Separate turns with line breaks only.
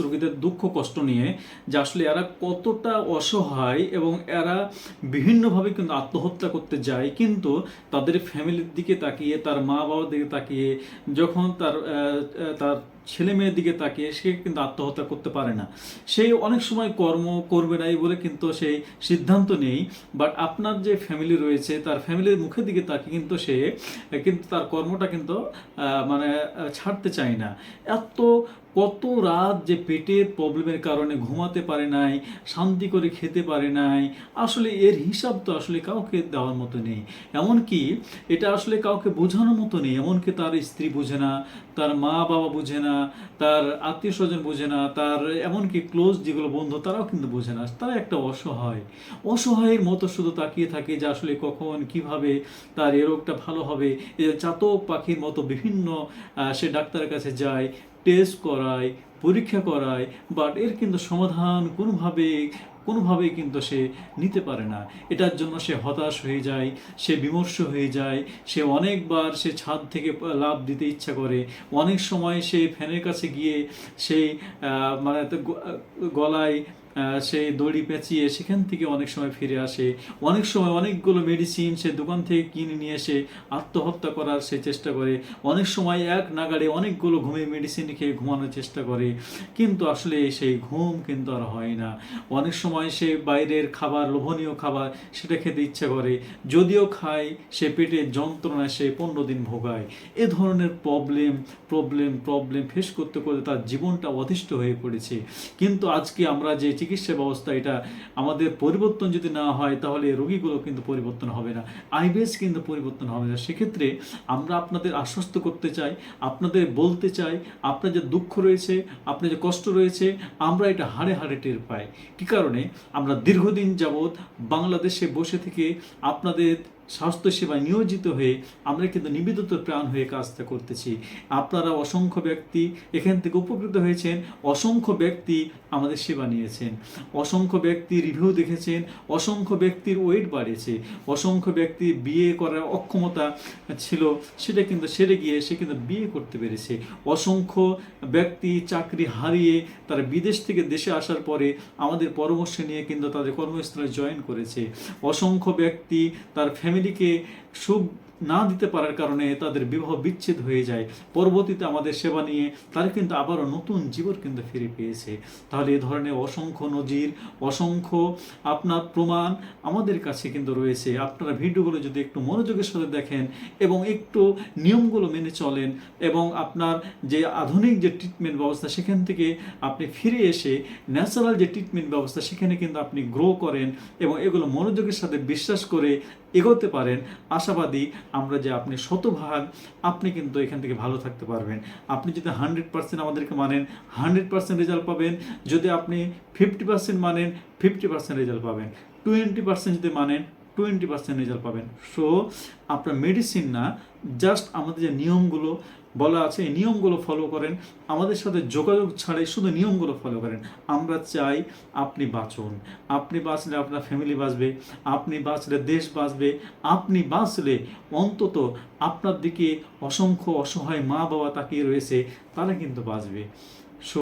রোগীদের দুঃখ, কষ্ট নিয়ে যে আসলে এরা কতটা অসহায় এবং এরা বিভিন্নভাবে কিন্তু আত্মহত্যা করতে যায়, কিন্তু তাদের ফ্যামিলির দিকে তাকিয়ে, তার মা বাবার দিকে তাকিয়ে, যখন তার তার ছেলে মেয়ের দিকে তাকিয়ে সে কিন্তু আত্মহত্যা করতে পারে না। সেই অনেক সময় কর্ম করবে নাই বলে কিন্তু সেই সিদ্ধান্ত নেই বাট আপনার যে ফ্যামিলি রয়েছে, তার ফ্যামিলির মুখের দিকে তাকিয়ে কিন্তু সে, কিন্তু তার কর্মটা কিন্তু মানে ছাড়তে চায় না। এত, কত রাত যে পেটের প্রবলেমের কারণে ঘুমাতে পারে নাই, শান্তি করে খেতে পারে নাই, আসলে এর হিসাব তো আসলে কাউকে দেওয়ার মতো নেই। এমনকি এটা আসলে কাউকে বোঝানোর মতো নেই, এমনকি তার স্ত্রী বোঝে না, তার মা বাবা বোঝে না তার আত্মীয় স্বজন বোঝে না, তার এমনকি ক্লোজ যেগুলো বন্ধু, তারাও কিন্তু বোঝে না। তারা একটা অসহায়। অসহায়ের মতো শুধু তাকিয়ে থাকে যে আসলে কখন, কীভাবে তার এ রোগটা ভালো হবে। চাতক পাখির মতো বিভিন্ন সে ডাক্তারের কাছে যায় টেস্ট করায়, পরীক্ষা করায় বাট এর কিন্তু সমাধান কোনোভাবে, কোনোভাবেই কিন্তু সে নিতে পারে না। এটার জন্য সে হতাশ হয়ে যায়, সে বিমর্ষ হয়ে যায়, সে অনেকবার সে ছাদ থেকে লাভ দিতে ইচ্ছা করে। অনেক সময় সে ফ্যানের কাছে গিয়ে সেই মানে গলায় সেই দড়ি পেঁচিয়ে সেখান থেকে অনেক সময় ফিরে আসে। অনেক সময় অনেকগুলো মেডিসিন সে দোকান থেকে কিনে নিয়ে এসে আত্মহত্যা করার সে চেষ্টা করে। অনেক সময় এক নাগাড়ে অনেকগুলো ঘুমে মেডিসিন খেয়ে ঘুমানোর চেষ্টা করে। কিন্তু আসলে সেই ঘুম কিন্তু আর হয় না। অনেক সময় সে বাইরের খাবার, লোভনীয় খাবার সেটা খেতে ইচ্ছা করে। যদিও খায়, সে পেটে যন্ত্রণায় সে পনেরো দিন ভোগায়। এ ধরনের প্রবলেম প্রবলেম প্রবলেম ফেস করতে করতে তার জীবনটা অতিষ্ঠ হয়ে পড়েছে। কিন্তু আজকে আমরা যে চিকিৎসা ব্যবস্থা এটা আমাদের পরিবর্তন যদি না হয়, তাহলে রোগীগুলো কিন্তু পরিবর্তন হবে না। আইবিএস কিন্তু পরিবর্তন হবে না। সেক্ষেত্রে আমরা আপনাদের আশ্বস্ত করতে চাই, আপনাদের বলতে চাই, আপনার যে দুঃখ রয়েছে, আপনার যে কষ্ট রয়েছে, আমরা এটা হাড়ে হাড়ে টের পাই। কী কারণে? আমরা দীর্ঘদিন যাবৎ বাংলাদেশে বসে থেকে আপনাদের স্বাস্থ্যসেবায় নিয়োজিত হয়ে আমরা কিন্তু নিবেদিত প্রাণ হয়ে কাজটা করতেছি। আপনারা অসংখ্য ব্যক্তি এখান থেকে উপকৃত হয়েছেন, অসংখ্য ব্যক্তি আমাদের সেবা নিয়েছেন। অসংখ্য ব্যক্তি রিভিউ দেখেছেন, অসংখ্য ব্যক্তির ওয়েট বাড়িয়েছে। অসংখ্য ব্যক্তি বিয়ে করার অক্ষমতা ছিল, সেটা কিন্তু সেরে গিয়ে সে কিন্তু বিয়ে করতে পেরেছে। অসংখ্য ব্যক্তি চাকরি হারিয়ে তারা বিদেশ থেকে দেশে আসার পরে আমাদের পরামর্শ নিয়ে কিন্তু তাদের কর্মস্থলে জয়েন করেছে। অসংখ্য ব্যক্তি তার ফ্যামিলিকে সুখ না দিতে পারার কারণে তাদের বিবাহ বিচ্ছেদ হয়ে যায়। পরবর্তীতে আমাদের সেবা নিয়ে তারা কিন্তু আবারও নতুন জীবন কিন্তু ফিরে পেয়েছে। তাহলে এ ধরনের অসংখ্য নজির, অসংখ্য আপনার প্রমাণ আমাদের কাছে কিন্তু রয়েছে। আপনারা ভিডিওগুলো যদি একটু মনোযোগের সাথে দেখেন এবং একটু নিয়মগুলো মেনে চলেন এবং আপনার যে আধুনিক যে ট্রিটমেন্ট ব্যবস্থা সেখান থেকে আপনি ফিরে এসে ন্যাচারাল যে ট্রিটমেন্ট ব্যবস্থা সেখানে কিন্তু আপনি গ্রো করেন এবং এগুলো মনোযোগের সাথে বিশ্বাস করে এগোতে পারেন। আশাবাদী আমরা যে আপনি শতভাগ, আপনি কিন্তু এখান থেকে ভালো থাকতে পারবেন। আপনি যদি হান্ড্রেড পার্সেন্ট আমাদেরকে মানেন, হান্ড্রেড পার্সেন্ট রেজাল্ট পাবেন। যদি আপনি ফিফটি পার্সেন্ট মানেন, ফিফটি পার্সেন্ট রেজাল্ট পাবেন। টোয়েন্টি পার্সেন্ট যদি মানেন টোয়েন্টি পার্সেন্ট রেজাল্ট পাবেন। সো আপনার মেডিসিন না জাস্ট আমাদের যে নিয়মগুলো বলা আছে, এই নিয়মগুলো ফলো করেন। আমাদের সাথে যোগাযোগ ছাড়াই শুধু নিয়মগুলো ফলো করেন। আমরা চাই আপনি বাঁচুন। আপনি বাঁচলে আপনার ফ্যামিলি বাঁচবে, আপনি বাঁচলে দেশ বাঁচবে, আপনি বাঁচলে অন্তত আপনার দিকে অসংখ্য অসহায় মা বাবা তাকিয়ে রয়েছে, তারা কিন্তু বাঁচবে।